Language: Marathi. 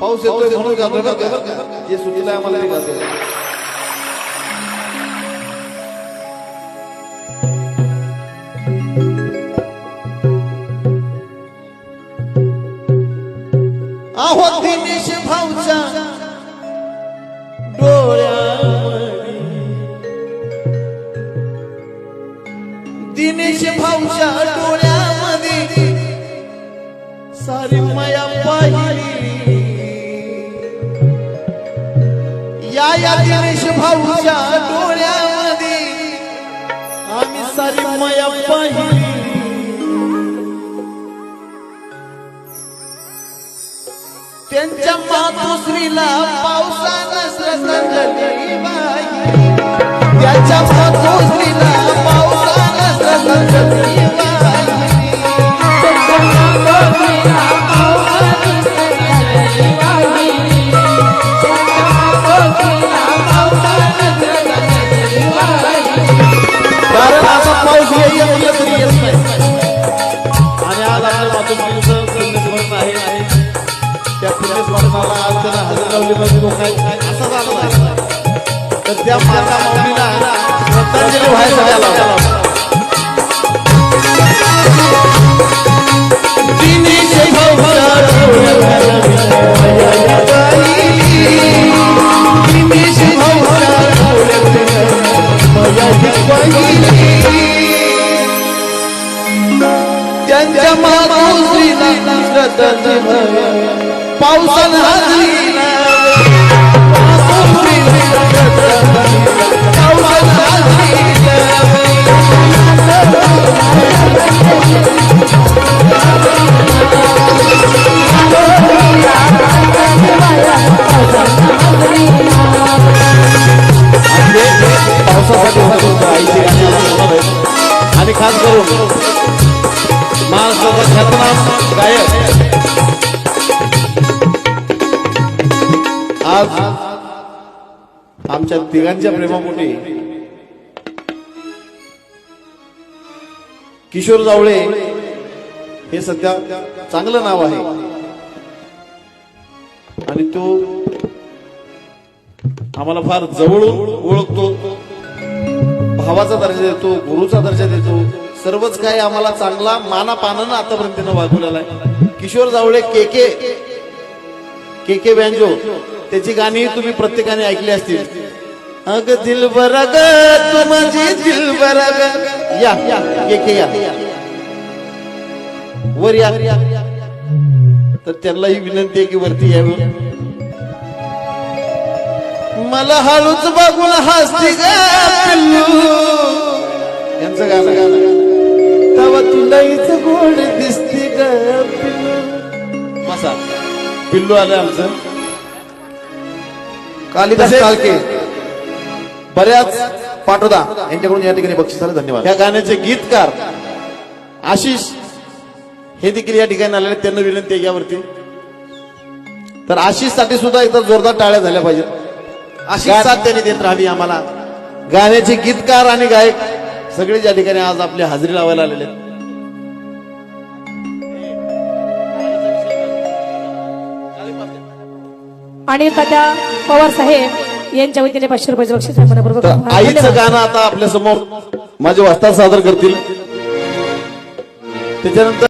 पाऊस येतोय म्हणून बरं का जे आहे आम्हाला ते आहो दिनेश भाऊच्या डोळ्यामध्ये दिनेश भाऊच्या डोळ्यामध्ये. सारी माया पाहिली. या दिनेश भाऊच्या डोळ्यामध्ये. आम्ही सारी माया पाहिली. त्यांच्या मातोश्रीला पावसानं श्रद्धांजली बाई त्यांच्या मातोश्रीला पावसानं श्रद्धांजली तर त्या माता माऊलीला श्रद्धांजली व्हायला खास करून महाराष्ट्राचा ख्यातनाम गायक आज आमच्या तिघांच्या प्रेमापोटी किशोर जावळे हे सध्या चांगलं नाव आहे. आणि तो आम्हाला फार जवळून ओळखतो. भावाचा दर्जा देतो गुरुचा दर्जा देतो. सर्वच काही आम्हाला चांगला माना पानानं आतापर्यंत वागवलेला आहे किशोर जावळे के के के के बँजो त्याची गाणी तुम्ही प्रत्येकाने ऐकली असतील. अग दिल बरग तू माझी दिल बरग या के के या. वर या. तर त्यांना ही विनंती आहे की वरती यावं. मला हळूच बघून हसती यांचं गाणं गाणं तेव्हा तुला इथं गोड दिसते ग पिल्लू. मसा. पिल्लू आलं आमचं. कालिदास कालके बऱ्याच पाटोदा यांच्याकडून या ठिकाणी बक्षिसाला धन्यवाद. या गाण्याचे गीतकार आशिष हे देखील या ठिकाणी आलेले. त्यांना विनंती यावरती. तर आशिषसाठी सुद्धा एकदा जोरदार टाळ्या झाल्या पाहिजेत. आशिष साथ त्यांनी देत राहावी आम्हाला गाण्याचे गीतकार आणि गायक सगळे या ठिकाणी आज आपली हजेरी लावायला आलेले आहेत आणि तात्या पवार साहेब यांच्या वतीने पाचशे रुपयाचं बक्षीस आहे मनपूर्वक. आईचं. गाणं आता आपल्यासमोर माझे वस्ताद सादर करतील त्याच्यानंतर